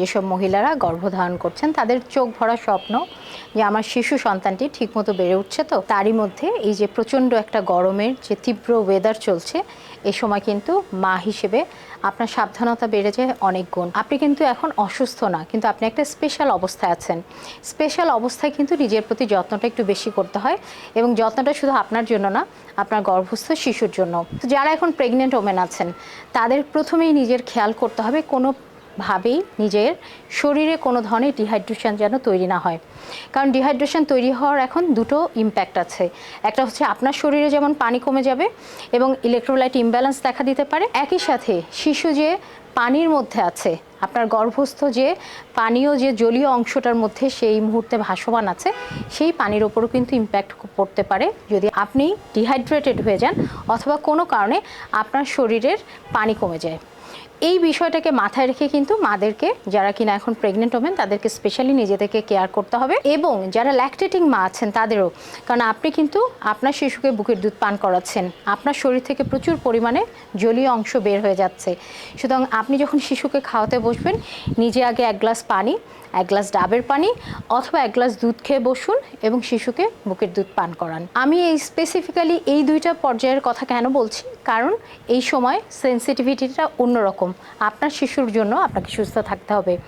যেসব মহিলারা গর্ভধারণ করছেন, তাদের চোখ ভরা স্বপ্ন যে আমার শিশু সন্তানটি ঠিকমতো বেড়ে উঠছে তো, তারই মধ্যে এই যে প্রচণ্ড একটা গরমের যে তীব্র ওয়েদার চলছে, এ সময় কিন্তু মা হিসেবে আপনার সাবধানতা বেড়ে যায় অনেক গুণ। আপনি কিন্তু এখন অসুস্থ না, কিন্তু আপনি একটা স্পেশাল অবস্থায় আছেন। স্পেশাল অবস্থায় কিন্তু নিজের প্রতি যত্নটা একটু বেশি করতে হয় এবং যত্নটা শুধু আপনার জন্য না, আপনার গর্ভস্থ শিশুর জন্য। যারা এখন প্রেগনেন্ট ওমেন আছেন, তাদের প্রথমেই নিজের খেয়াল করতে হবে কোনো ভাবেই নিজের শরীরে কোনো ধরনের ডিহাইড্রেশন যেন তৈরি না হয়। কারণ ডিহাইড্রেশন তৈরি হওয়ার এখন দুটো ইম্প্যাক্ট আছে। একটা হচ্ছে আপনার শরীরে যেমন পানি কমে যাবে এবং ইলেকট্রোলাইট ইমব্যালেন্স দেখা দিতে পারে। একই সাথে শিশু যে পানির মধ্যে আছে, আপনার গর্ভস্থ যে পানীয় যে জলীয় অংশটার মধ্যে সেই মুহূর্তে ভাসমান আছে, সেই পানির ওপরও কিন্তু ইম্প্যাক্ট পড়তে পারে। যদি আপনি ডিহাইড্রেটেড হয়ে যান অথবা কোনো কারণে আপনার শরীরের পানি কমে যায়। এই বিষয়টাকে মাথায় রেখে কিন্তু মাদেরকে, যারা কিনা এখন প্রেগনেন্ট হবেন তাদেরকে স্পেশালি নিজেদেরকে কেয়ার করতে হবে। এবং যারা ল্যাকটেটিং মা আছেন, তাদেরও, কারণ আপনি কিন্তু আপনার শিশুকে বুকের দুধ পান করাচ্ছেন, আপনার শরীর থেকে প্রচুর পরিমাণে জলীয় অংশ বের হয়ে যাচ্ছে। সুতরাং আপনি যখন শিশুকে খাওয়াতে বসবেন, নিজে আগে এক গ্লাস পানি এক গ্লাস ডাবের পানি অথবা এক গ্লাস দুধ খেয়ে বসুন এবং শিশুকে বুকের দুধ পান করান। আমি এই স্পেসিফিক্যালি এই দুইটা পর্যায়ের কথা কেন বলছি? কারণ এই সময় সেন্সিটিভিটিটা অন্যরকম। আপনার শিশুর জন্য আপনাকে সুস্থ থাকতে হবে।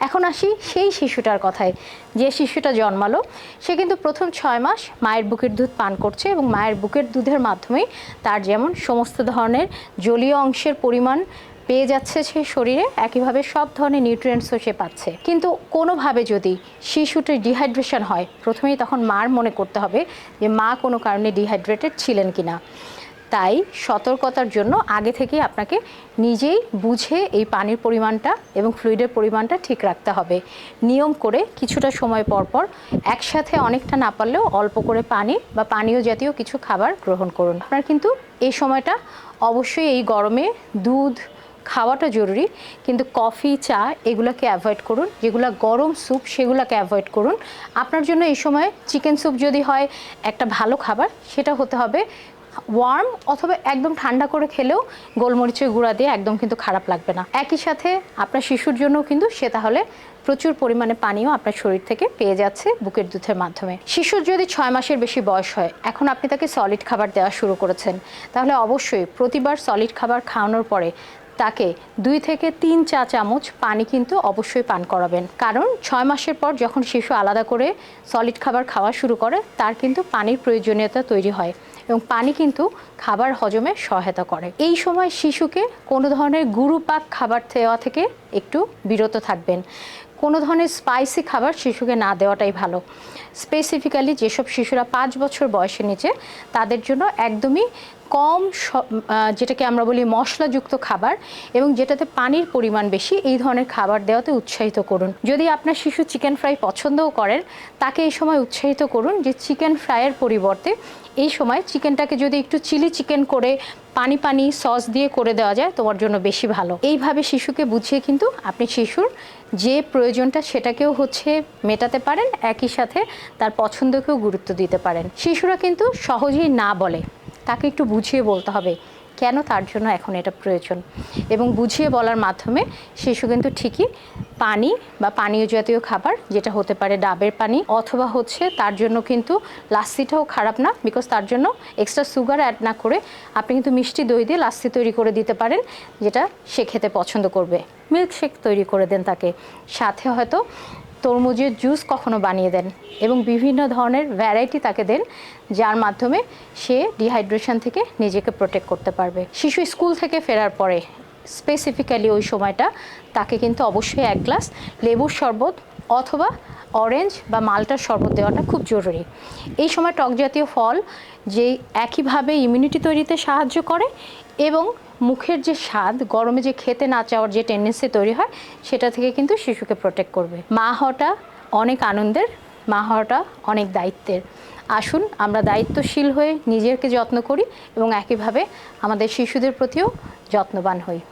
এখন আসি সেই শিশুটার কথায়। যে শিশুটা জন্মালো, সে কিন্তু প্রথম ছয় মাস মায়ের বুকের দুধ পান করছে এবং মায়ের বুকের দুধের মাধ্যমেই তার যেমন সমস্ত ধরনের জলীয় অংশের পরিমাণ পেয়ে যাচ্ছে সে শরীরে, একইভাবে সব ধরনের নিউট্রিয়েন্টসও সে পাচ্ছে। কিন্তু কোনোভাবে যদি শিশুটির ডিহাইড্রেশন হয়, প্রথমেই তখন মার মনে করতে হবে যে মা কোনো কারণে ডিহাইড্রেটেড ছিলেন কি না তাই সতর্কতার জন্য আগে থেকে আপনাকে নিজেই বুঝে এই পানির পরিমাণটা এবং ফ্লুইডের পরিমাণটা ঠিক রাখতে হবে। নিয়ম করে কিছুটা সময় পর পর একসাথে অনেকটা না পারলেও অল্প করে পানি বা পানীয় জাতীয় কিছু খাবার গ্রহণ করুন। আপনার কিন্তু এই সময়টা অবশ্যই এই গরমে দুধ খাওয়াটা জরুরি, কিন্তু কফি, চা এগুলোকে অ্যাভয়েড করুন। যেগুলো গরম স্যুপ সেগুলোকে অ্যাভয়েড করুন। আপনার জন্য এই সময় চিকেন স্যুপ যদি হয়, একটা ভালো খাবার, সেটা হতে হবে ওয়ার্ম অথবা একদম ঠান্ডা করে খেলেও গোলমরিচের গুঁড়া দিয়ে একদম কিন্তু খারাপ লাগবে না। একই সাথে আপনার শিশুর জন্য কিন্তু সে তাহলে প্রচুর পরিমাণে পানিও আপনার শরীর থেকে পেয়ে যাচ্ছে বুকের দুধের মাধ্যমে। শিশুর যদি ছয় মাসের বেশি বয়স হয়, এখন আপনি তাকে সলিড খাবার দেওয়া শুরু করেছেন, তাহলে অবশ্যই প্রতিবার সলিড খাবার খাওয়ানোর পরে তাকে দুই থেকে তিন চা চামচ পানি কিন্তু অবশ্যই পান করাবেন। কারণ ছয় মাসের পর যখন শিশু আলাদা করে সলিড খাবার খাওয়া শুরু করে, তার কিন্তু পানির প্রয়োজনীয়তা তৈরি হয় এবং পানি কিন্তু খাবার হজমে সহায়তা করে। এই সময় শিশুকে কোনো ধরনের গুরুপাক খাবার দেওয়া থেকে একটু বিরত থাকবেন। কোনো ধরনের স্পাইসি খাবার শিশুকে না দেওয়াটাই ভালো। স্পেসিফিক্যালি যেসব শিশুরা পাঁচ বছর বয়সের নিচে, তাদের জন্য একদমই কম যেটাকে আমরা বলি মশলাযুক্ত খাবার এবং যেটাতে পানির পরিমাণ বেশি, এই ধরনের খাবার দেওয়াতে উৎসাহিত করুন। যদি আপনার শিশু চিকেন ফ্রাই পছন্দও করেন, তাকে এই সময় উৎসাহিত করুন যে চিকেন ফ্রাইয়ের পরিবর্তে এই সময় চিকেনটাকে যদি একটু চিলি চিকেন করে পানি পানি সস দিয়ে করে দেওয়া যায়, তোমার জন্য বেশি ভালো। এইভাবে শিশুকে বুঝিয়ে কিন্তু আপনি শিশুর যে প্রয়োজনটা সেটাকেও হচ্ছে মেটাতে পারেন, একই সাথে তার পছন্দকেও গুরুত্ব দিতে পারেন। শিশুরা কিন্তু সহজেই না বলে, তাকে একটু বুঝিয়ে বলতে হবে। কেন তার জন্য এখন এটা প্রয়োজন? এবং বুঝিয়ে বলার মাধ্যমে শিশু কিন্তু ঠিকই পানি বা পানীয় জাতীয় খাবার, যেটা হতে পারে ডাবের পানি অথবা হচ্ছে তার জন্য কিন্তু লাস্সিটাও খারাপ না বিকজ তার জন্য এক্সট্রা সুগার অ্যাড না করে আপনি কিন্তু মিষ্টি দই দিয়ে লাস্সি তৈরি করে দিতে পারেন, যেটা সে খেতে পছন্দ করবে। মিল্কশেক তৈরি করে দেন তাকে। সাথে হয়তো তরমুজের জুস কখনো বানিয়ে দেন এবং বিভিন্ন ধরনের ভ্যারাইটি তাকে দেন, যার মাধ্যমে সে ডিহাইড্রেশন থেকে নিজেকে প্রোটেক্ট করতে পারবে। শিশু স্কুল থেকে ফেরার পরে স্পেসিফিক্যালি ওই সময়টা, তাকে কিন্তু অবশ্যই এক গ্লাস লেবুর শরবত অথবা অরেঞ্জ বা মালটার শরবত দেওয়াটা খুব জরুরি। এই সময় টক জাতীয় ফল যে একইভাবে ইমিউনিটি তৈরিতে সাহায্য করে এবং মুখের যে স্বাদ, গরমে যে খেতে না চাওয়ার যে টেন্ডেন্সি তৈরি হয়, সেটা থেকে কিন্তু শিশুকে প্রোটেক্ট করবে। মা হওয়াটা অনেক আনন্দের, মা হওয়াটা অনেক দায়িত্বের। আসুন, আমরা দায়িত্বশীল হয়ে নিজেকে যত্ন করি এবং একইভাবে আমাদের শিশুদের প্রতিও যত্নবান হই।